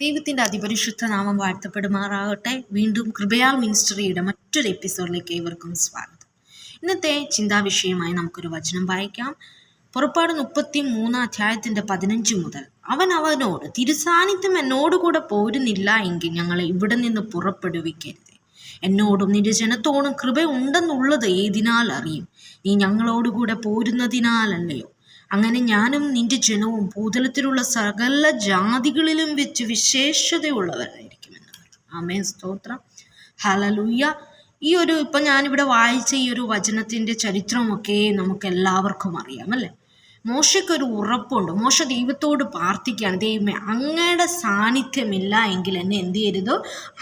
ദൈവത്തിന്റെ അതിപരിശുദ്ധ നാമം വാഴ്ത്തപ്പെടുമാറാകട്ടെ. വീണ്ടും കൃപയാൽ മിനിസ്റ്ററിയുടെ മറ്റൊരു എപ്പിസോഡിലേക്ക് ഏവർക്കും സ്വാഗതം. ഇന്നത്തെ ചിന്താവിഷയമായി നമുക്കൊരു വചനം വായിക്കാം. പുറപ്പാട് മുപ്പത്തി മൂന്നാം അധ്യായത്തിന്റെ പതിനഞ്ച് മുതൽ അവൻ അവനോട് തിരുസാന്നിധ്യം എന്നോടുകൂടെ പോരുന്നില്ല എങ്കിൽ ഞങ്ങളെ ഇവിടെ നിന്ന് പുറപ്പെടുവിക്കരുത്. എന്നോടും നിന്റെ ജനത്തോടും കൃപ ഉണ്ടെന്നുള്ളത് ഏതിനാൽ അറിയും? നീ ഞങ്ങളോടുകൂടെ പോരുന്നതിനാലല്ലയോ? അങ്ങനെ ഞാനും നിന്റെ ജനവും ഭൂതലത്തിലുള്ള സകല ജാതികളിലും വെച്ച് വിശേഷതയുള്ളവരായിരിക്കുമെന്ന് ആമേ സ്തോത്രം. ഹലലൂയ ഈ ഒരു ഇപ്പം ഞാനിവിടെ വായിച്ച ഈ ഒരു വചനത്തിന്റെ ചരിത്രമൊക്കെ നമുക്ക് എല്ലാവർക്കും അറിയാം അല്ലേ? മോശയ്ക്കൊരു ഉറപ്പുണ്ട്. മോശ ദൈവത്തോട് പ്രാർത്ഥിക്കുകയാണ്. ദൈവമേ അങ്ങയുടെ സാന്നിധ്യമില്ല എങ്കിൽ എന്നെ എന്ത് ചെയ്യരുത്?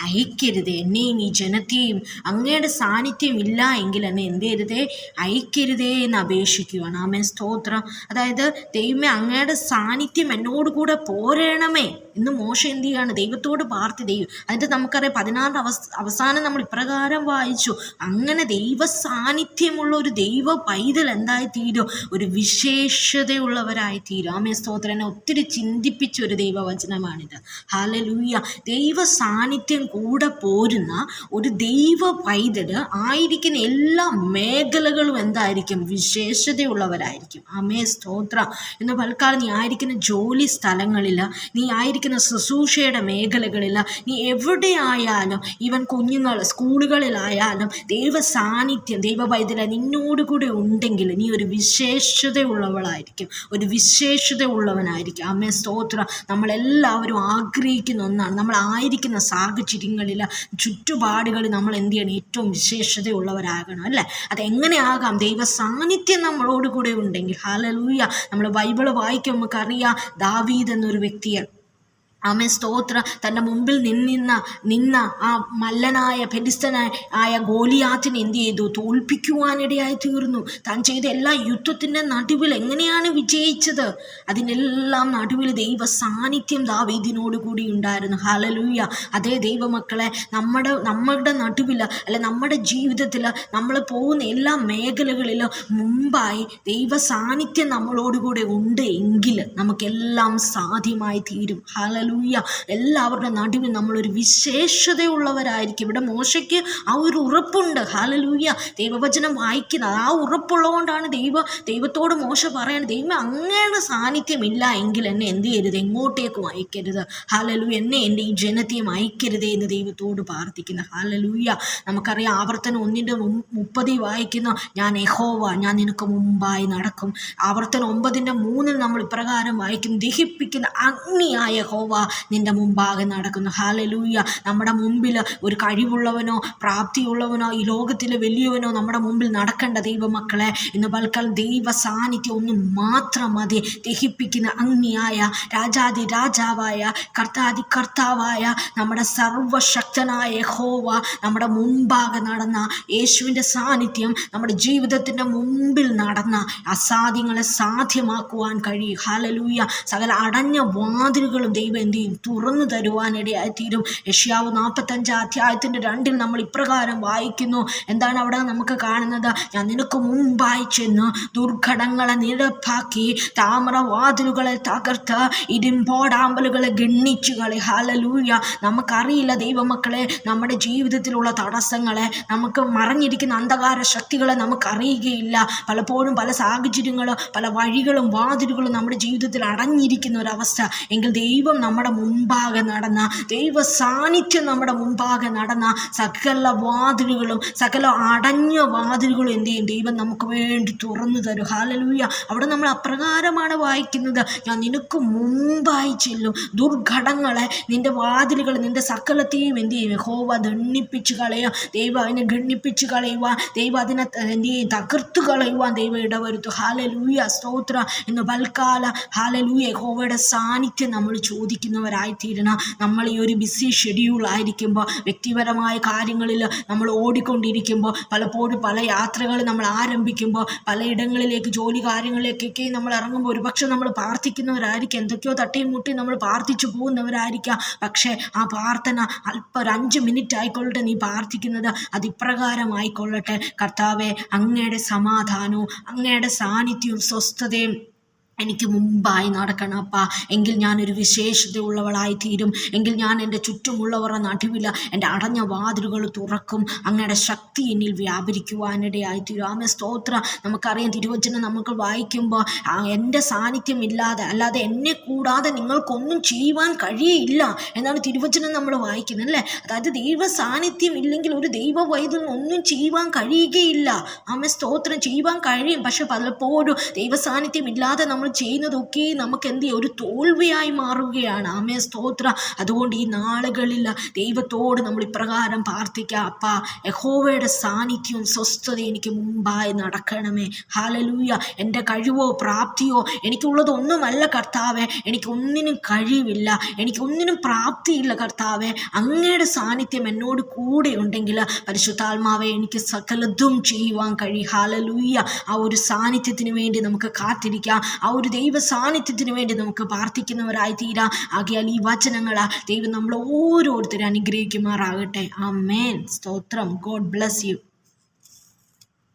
അയക്കരുത്. എന്നെയും ഈ ജനത്തെയും അങ്ങയുടെ സാന്നിധ്യം ഇല്ല എങ്കിൽ എന്നെ എന്ത് ചെയ്യരുതേ? അയക്കരുതേ എന്ന് അപേക്ഷിക്കുകയാണ്. ആമേ സ്തോത്രം. അതായത് ദൈവമേ അങ്ങയുടെ സാന്നിധ്യം എന്നോട് കൂടെ പോരണമേ എന്ന് മോശം എന്ത് ചെയ്യാണ് ദൈവത്തോട് പ്രാർത്ഥി ദൈവം. അതിന്റെ നമുക്കറിയാം പതിനാറ് അവസ് അവസാനം നമ്മൾ ഇപ്രകാരം വായിച്ചു. അങ്ങനെ ദൈവ സാന്നിധ്യമുള്ള ഒരു ദൈവ പൈതൽ എന്തായിത്തീരും? ഒരു വിശേഷ തീരും ആമേ സ്തോത്രനെ ഒത്തിരി ചിന്തിപ്പിച്ച ഒരു ദൈവവചനമാണിത്. ഹാലലൂയ ദൈവ സാന്നിധ്യം കൂടെ പോരുന്ന ഒരു ദൈവ പൈതൽ ആയിരിക്കുന്ന എല്ലാ മേഖലകളും എന്തായിരിക്കും? വിശേഷതയുള്ളവരായിരിക്കും. അമേ സ്തോത്ര. എന്ന് പൽക്കാലം നീ ആയിരിക്കുന്ന ജോലി സ്ഥലങ്ങളിൽ നീ ആയിരിക്കുന്ന ശുശ്രൂഷയുടെ മേഖലകളിൽ നീ എവിടെയായാലും ഇവൻ കുഞ്ഞുങ്ങൾ സ്കൂളുകളിലായാലും ദൈവ സാന്നിധ്യം ദൈവ പൈതല നിന്നോടുകൂടെ ഉണ്ടെങ്കിൽ നീ ഒരു വിശേഷതയുള്ളവളായി ഉള്ളവനായിരിക്കും ഒരു വിശേഷത ഉള്ളവനായിരിക്കും അമ്മേ സ്തോത്ര. നമ്മളെല്ലാവരും ആഗ്രഹിക്കുന്ന ഒന്നാണ്. നമ്മൾ ആയിരിക്കുന്ന സാഹചര്യങ്ങളിൽ ചുറ്റുപാടുകളിൽ നമ്മൾ എന്ത് ചെയ്യണം? ഏറ്റവും വിശേഷതയുള്ളവരാകണം അല്ലേ? അതെങ്ങനെയാകാം? ദൈവ സാന്നിധ്യം നമ്മളോട് കൂടെ ഉണ്ടെങ്കിൽ ഹാലലൂയ നമ്മൾ ബൈബിൾ വായിക്കുമ്പോൾ നമുക്കറിയാം ദാവീദ് എന്നൊരു വ്യക്തിയെ ആമേ സ്തോത്ര. തന്റെ മുമ്പിൽ നിന്നിന്ന നിന്ന ആ മല്ലനായ പെരിസ്തനായ ആയ ഗോലിയാത്തിനെ എന്ത് ചെയ്തു? തോൽപ്പിക്കുവാനിടയായി തീർന്നു. താൻ ചെയ്ത എല്ലാ യുദ്ധത്തിന്റെ നടുവിൽ എങ്ങനെയാണ് വിജയിച്ചത്? അതിനെല്ലാം നടുവിൽ ദൈവ സാന്നിധ്യം ദാവീദിനോട് കൂടി ഉണ്ടായിരുന്നു. ഹലലൂയ അതേ ദൈവമക്കളെ നമ്മുടെ നമ്മളുടെ നടുവിൽ അല്ലെ നമ്മുടെ ജീവിതത്തിൽ നമ്മൾ പോകുന്ന എല്ലാ മേഖലകളിലും മുമ്പായി ദൈവ സാന്നിധ്യം നമ്മളോടുകൂടെ ഉണ്ട് എങ്കിൽ നമുക്കെല്ലാം സാധ്യമായി തീരും. ഹലലു ഹാലലൂയ എല്ലാവരുടെ നടുവിൽ നമ്മളൊരു വിശേഷതയുള്ളവരായിരിക്കും. ഇവിടെ മോശയ്ക്ക് ആ ഒരു ഉറപ്പുണ്ട്. ഹലലൂയ്യ ദൈവവചനം വായിക്കുന്നത് ആ ഉറപ്പുള്ളതുകൊണ്ടാണ് ദൈവ ദൈവത്തോട് മോശ പറയുന്നത് ദൈവം അങ്ങനെ സാന്നിധ്യമില്ല എങ്കിൽ എന്നെ എന്ത് ചെയ്യരുത്? എങ്ങോട്ടേക്കും അയക്കരുത്. ഹാലലു എന്നെ എന്റെ ഈ ജനത്തെയും അയക്കരുതേ എന്ന് ദൈവത്തോട് പ്രാർത്ഥിക്കുന്ന. ഹാലലൂയ്യ നമുക്കറിയാം ആവർത്തനം ഒന്നിന്റെ മുപ്പതിൽ വായിക്കുന്ന ഞാൻ എഹോവ ഞാൻ നിനക്ക് മുമ്പായി നടക്കും. ആവർത്തനം ഒമ്പതിന്റെ മൂന്നിൽ നമ്മൾ ഇപ്രകാരം വായിക്കും ദഹിപ്പിക്കുന്ന അഗ്നിയായ ഹോവ നിന്റെ മുമ്പാകെ നടക്കുന്നു. ഹാലലൂയ നമ്മുടെ മുമ്പിൽ ഒരു കഴിവുള്ളവനോ പ്രാപ്തിയുള്ളവനോ ഈ ലോകത്തിലെ വലിയവനോ നമ്മുടെ മുമ്പിൽ നടക്കേണ്ട ദൈവമക്കളെ ഇന്ന് പൽക്കാൽ ദൈവ സാന്നിധ്യം ഒന്ന് മാത്രം മതി. ദഹിപ്പിക്കുന്ന അഗ്നിയായ രാജാതി രാജാവായ കർത്താതി കർത്താവായ നമ്മുടെ സർവശക്തനായ ഹോവ നമ്മുടെ മുമ്പാകെ നടന്ന യേശുവിന്റെ സാന്നിധ്യം നമ്മുടെ ജീവിതത്തിന്റെ മുമ്പിൽ നടന്ന അസാധ്യങ്ങളെ സാധ്യമാക്കുവാൻ കഴിയും. ഹാലലൂയ സകല അടഞ്ഞ വാതിലുകളും ദൈവം എന്ത് ചെയ്യും തുറന്നു തരുവാനിടയായി തീരും. യഷ്യാവ് നാൽപ്പത്തഞ്ചാം അധ്യായത്തിന്റെ രണ്ടിൽ നമ്മൾ ഇപ്രകാരം വായിക്കുന്നു. എന്താണ് അവിടെ നമുക്ക് കാണുന്നത്? ഞാൻ നിനക്ക് മുമ്പായി ചെന്ന് ദുർഘടങ്ങളെ നിരപ്പാക്കി താമ്രവാതിലുകളെ തകർത്ത് ഇരുമ്പോടാമ്പലുകളെ ഗണ്ണിച്ചു കളി. ഹാലലൂയ നമുക്കറിയില്ല ദൈവമക്കളെ നമ്മുടെ ജീവിതത്തിലുള്ള തടസ്സങ്ങളെ. നമുക്ക് മറഞ്ഞിരിക്കുന്ന അന്ധകാര ശക്തികളെ നമുക്കറിയുകയില്ല. പലപ്പോഴും പല സാഹചര്യങ്ങളും പല വഴികളും വാതിലുകളും നമ്മുടെ ജീവിതത്തിൽ അടഞ്ഞിരിക്കുന്ന ഒരവസ്ഥ. എങ്കിൽ ദൈവം നമ്മുടെ മുമ്പാകെ നടന്ന ദൈവ സാന്നിധ്യം നമ്മുടെ മുമ്പാകെ നടന്ന സകല വാതിലുകളും സകല അടഞ്ഞ വാതിലുകളും എന്ത് ചെയ്യും? ദൈവം നമുക്ക് വേണ്ടി തുറന്നു തരും. ഹാലലൂയ അവിടെ നമ്മൾ അപ്രകാരമാണ് വായിക്കുന്നത്. ഞാൻ നിനക്ക് മുമ്പായി ചെല്ലും. ദുർഘടങ്ങളെ നിന്റെ വാതിലുകൾ നിന്റെ സകലത്തെയും എന്ത് ചെയ്യും? ഹോവ ദണ്ണിപ്പിച്ച് കളയുക. ദൈവം അതിനെ ഗണ്ണിപ്പിച്ച് കളയുക ദൈവം അതിനെ എന്ത് ചെയ്യും? തകർത്തു കളയുവാൻ ദൈവം ഇടവരുത്തു. ഹാലലൂയ സ്തോത്ര. എന്ന് ബൽക്കാല ഹാലലൂയ ഹോവയുടെ സാന്നിധ്യം നമ്മൾ ചോദിക്കുന്നവരായിത്തീരണം നമ്മൾ ഈ ഒരു ബിസി ഷെഡ്യൂൾ ആയിരിക്കുമ്പോൾ വ്യക്തിപരമായ കാര്യങ്ങളിൽ നമ്മൾ ഓടിക്കൊണ്ടിരിക്കുമ്പോൾ പലപ്പോഴും പല യാത്രകൾ നമ്മൾ ആരംഭിക്കുമ്പോൾ പലയിടങ്ങളിലേക്ക് ജോലി കാര്യങ്ങളിലേക്കൊക്കെ നമ്മൾ ഇറങ്ങുമ്പോൾ ഒരുപക്ഷെ നമ്മൾ പ്രാർത്ഥിക്കുന്നവരായിരിക്കും. എന്തൊക്കെയോ തട്ടിയും മുട്ടി നമ്മൾ പ്രാർത്ഥിച്ചു പോകുന്നവരായിരിക്കാം. പക്ഷേ ആ പ്രാർത്ഥന അല്പം ഒരു അഞ്ച് മിനിറ്റ് ആയിക്കൊള്ളട്ടെ നീ പ്രാർത്ഥിക്കുന്നത് അത് ഇപ്രകാരമായിക്കൊള്ളട്ടെ കർത്താവെ അങ്ങയുടെ സമാധാനവും അങ്ങയുടെ സാന്നിധ്യവും സ്വസ്ഥതയും എനിക്ക് മുമ്പായി നടക്കണം അപ്പാ. എങ്കിൽ ഞാനൊരു വിശേഷതയുള്ളവളായി തീരും എങ്കിൽ ഞാൻ എന്റെ ചുറ്റുമുള്ളവരുടെ നടുവില എന്റെ അടഞ്ഞ വാതിലുകൾ തുറക്കും. അങ്ങയുടെ ശക്തി എന്നിൽ വ്യാപരിക്കുവാനിടയായി തീരും ആമ സ്തോത്ര. നമുക്കറിയാം തിരുവചനം നമുക്ക് വായിക്കുമ്പോൾ എന്റെ സാന്നിധ്യം ഇല്ലാതെ അല്ലാതെ എന്നെ കൂടാതെ നിങ്ങൾക്കൊന്നും ചെയ്യുവാൻ കഴിയില്ല എന്നാണ് തിരുവചനം നമ്മൾ വായിക്കുന്നത് അല്ലേ? അതായത് ദൈവ സാന്നിധ്യം ഇല്ലെങ്കിൽ ഒരു ദൈവ വൈദ്യം ഒന്നും ചെയ്യുവാൻ കഴിയുകയില്ല. ആമേ സ്തോത്രം. ചെയ്യുവാൻ കഴിയും. പക്ഷെ പലപ്പോഴും ദൈവ സാന്നിധ്യം ഇല്ലാതെ നമ്മൾ ചെയ്യുന്നതൊക്കെ നമുക്ക് എന്ത് ഒരു തോൽവിയായി മാറുകയാണ്. ആമേ സ്തോത്ര. അതുകൊണ്ട് ഈ നാളുകളിൽ ദൈവത്തോട് നമ്മൾ ഇപ്രകാരം പ്രാർത്ഥിക്കുക അപ്പ യഹോവയുടെ സാന്നിധ്യവും സ്വസ്ഥത എനിക്ക് മുമ്പായി നടക്കണമേ. ഹാലലൂയ എന്റെ കഴിവോ പ്രാപ്തിയോ എനിക്കുള്ളതൊന്നുമല്ല കർത്താവെ. എനിക്കൊന്നിനും കഴിവില്ല. എനിക്കൊന്നിനും പ്രാപ്തിയില്ല കർത്താവെ. അങ്ങയുടെ സാന്നിധ്യം എന്നോട് കൂടെ ഉണ്ടെങ്കിൽ പരിശുദ്ധാത്മാവെ എനിക്ക് സകലതും ചെയ്യുവാൻ കഴിയും ഹാലലൂയ ആ ഒരു സാന്നിധ്യത്തിന് വേണ്ടി നമുക്ക് കാത്തിരിക്കാം. ആ ഒരു ദൈവ സാന്നിധ്യത്തിന് വേണ്ടി നമുക്ക് പ്രാർത്ഥിക്കുന്നവരായി തീരാം ആകിയാൽ ഈ വചനങ്ങൾ ദൈവം നമ്മൾ ഓരോരുത്തരും അനുഗ്രഹിക്കുമാറാകട്ടെ. ആ മേൻ സ്തോത്രം. God bless you.